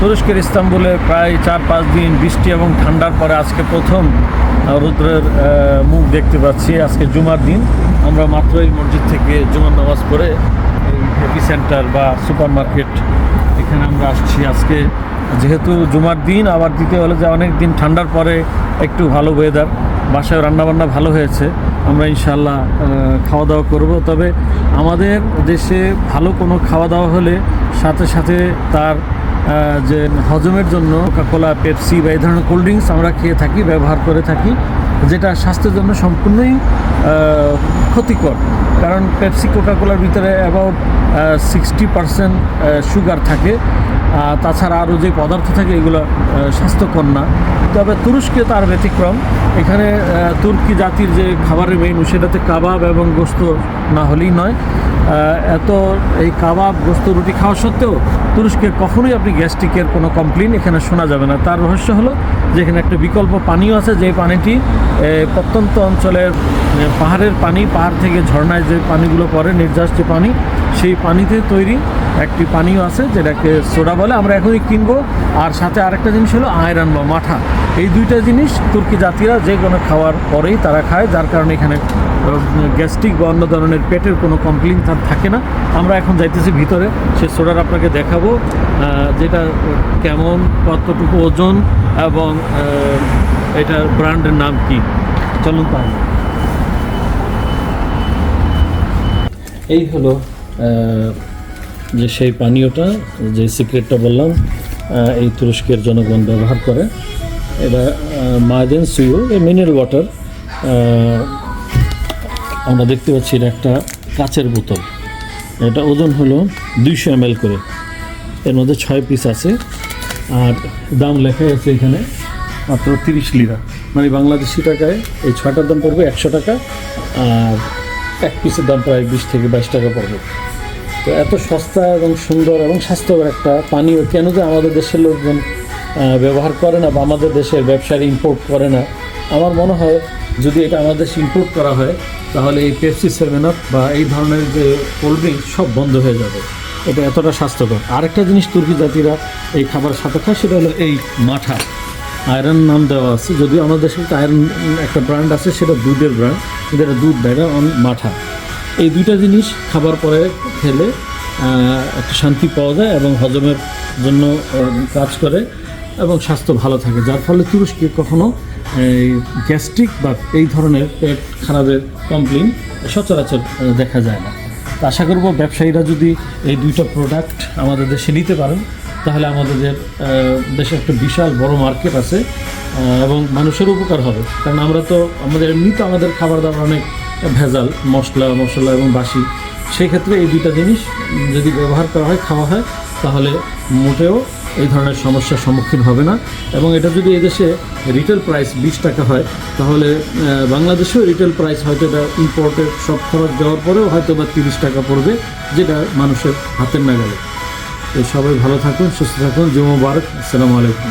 তুরস্কের ইস্তাম্বুলে প্রায় চার, পাঁচ দিন বৃষ্টি এবং ঠান্ডার পরে আজকে প্রথম রৌদ্রের মুখ দেখতে পাচ্ছি। আজকে জুমার দিন। আমরা মাত্র এই মসজিদ থেকে জুমার নামাজ পড়ে হেপি সেন্টার বা সুপার মার্কেট এখানে আমরা আসছি আজকে। যেহেতু জুমার দিন, আবার দিতে হলে যে অনেক দিন ঠান্ডার পরে একটু ভালো ওয়েদার বাসায় রান্নাবান্না ভালো হয়েছে, আমরা ইনশাল্লাহ খাওয়া দাওয়া করব। তবে আমাদের দেশে ভালো কোনো খাওয়া দাওয়া হলে সাথে সাথে তার যে হজমের জন্য কোলা পেপসি বা এই ধরনের কোল্ড ড্রিঙ্কস আমরা খেয়ে থাকি, ব্যবহার করে থাকি, যেটা স্বাস্থ্যের জন্য সম্পূর্ণই ক্ষতিকর। কারণ পেপসি কোকাকোলার ভিতরে অ্যাবাউট সিক্সটি পারসেন্ট সুগার থাকে। তাছাড়া আরও যে পদার্থ থাকে, এগুলো স্বাস্থ্যকর না। তবে তুরস্কে তার ব্যতিক্রম। এখানে তুর্কি জাতির যে খাবারের মেনু, সেটাতে কাবাব এবং গোস্ত না হলেই নয়। এত, এই কাবাব, গোস্ত, রুটি খাওয়া সত্ত্বেও তুরস্কে কখনোই আপনি গ্যাস্ট্রিকের কোনো কমপ্লেন এখানে শোনা যাবে না। তার রহস্য হলো যে এখানে একটা বিকল্প পানীয় আছে যে পানিটি প্রত্যন্ত অঞ্চলের পাহাড়ের পানি, পাহাড় থেকে ঝর্ণায় যে পানিগুলো পড়ে, নির্যাস যে পানি, সেই পানিতে তৈরি একটি পানীয় আছে, যেটাকে সোডা বলে। আমরা এখনই কিনবো। আর সাথে আরেকটা জিনিস হলো আয়রন বা মাঠা। এই দুইটা জিনিস তুর্কি জাতিরা যে কোনো খাওয়ার পরেই তারা খায়, যার কারণে এখানে গ্যাস্ট্রিক বা অন্য ধরনের পেটের কোনো কমপ্লেন তার থাকে না। আমরা এখন যাইতেছি ভিতরে, সে সোডার আপনাকে দেখাবো যেটা কেমন, কতটুকু ওজন এবং এটার ব্র্যান্ডের নাম কি? চলুন তাহলে। এই হলো যে সেই পানীয়টা, যে সিক্রেটটা বললাম এই তুরস্কের জনগণ ব্যবহার করে। মাদেন সুইও এই মিনারেল ওয়াটার আমরা দেখতে পাচ্ছি এটা একটা কাচের বোতল। এটা ওজন হলো দুইশো এম করে। এর মধ্যে ছয় পিস আছে। আর দাম লেখা আছে এখানে মাত্র তিরিশ লিরা মানে বাংলাদেশি টাকায় এই ছয়টার দাম পড়বে একশো টাকা, আর এক পিসের দাম প্রায় বিশ থেকে বাইশ টাকা পড়বে। তো এত সস্তা এবং সুন্দর এবং স্বাস্থ্যকর একটা পানীয়, কেন যে আমাদের দেশের লোকজন ব্যবহার করে না বা আমাদের দেশের ব্যবসায়ী ইম্পোর্ট করে না। আমার মনে হয় যদি এটা আমাদের দেশে ইম্পোর্ট করা হয়, তাহলে এই পেপসি সেভেন আপ বা এই ধরনের যে কোল্ড ড্রিঙ্কস সব বন্ধ হয়ে যাবে। এটা এতটা স্বাস্থ্যকর। আরেকটা জিনিস তুর্কি জাতিরা এই খাবার সাথে খায়, সেটা হলো এই মাঠা। আয়রন নাম দেওয়া আছে। যদিও আমাদের দেশে একটা আয়রন একটা ব্র্যান্ড আছে, সেটা দুধের ব্র্যান্ড কিন্তু এটা দুধ দেয় মাঠা। এই দুইটা জিনিস খাবার পরে খেলে একটা শান্তি পাওয়া যায় এবং হজমের জন্য কাজ করে। এবং স্বাস্থ্য ভালো থাকে, যার ফলে তুরস্কে কখনো এই গ্যাস্ট্রিক বা এই ধরনের পেট খারাপের কমপ্লেন সচরাচর দেখা যায় না। তো আশা করব ব্যবসায়ীরা যদি এই দুইটা প্রোডাক্ট আমাদের দেশে নিতে পারেন, তাহলে আমাদের দেশে একটা বিশাল বড় মার্কেট আছে এবং মানুষের উপকার হবে। কারণ আমরা তো, আমাদের এমনি তো আমাদের খাবার দাবার অনেক ভেজাল, মশলা মশলা এবং বাসি। সেই ক্ষেত্রে এই দুইটা জিনিস যদি ব্যবহার করা হয়, খাওয়া হয়, তাহলে মোটেও এই ধরনের সমস্যার সম্মুখীন হবে না। এবং এটা যদি এদেশে রিটেল প্রাইস বিশ টাকা হয়, তাহলে বাংলাদেশেও রিটেল প্রাইস হয়তো এটা ইম্পোর্টের সব খরচ দেওয়ার পরেও হয়তো বা তিরিশ টাকা পড়বে, যেটা মানুষের হাতের নাগালে। তো সবাই ভালো থাকুন, সুস্থ থাকুন। জুমো বারক আসসালামু আলাইকুম।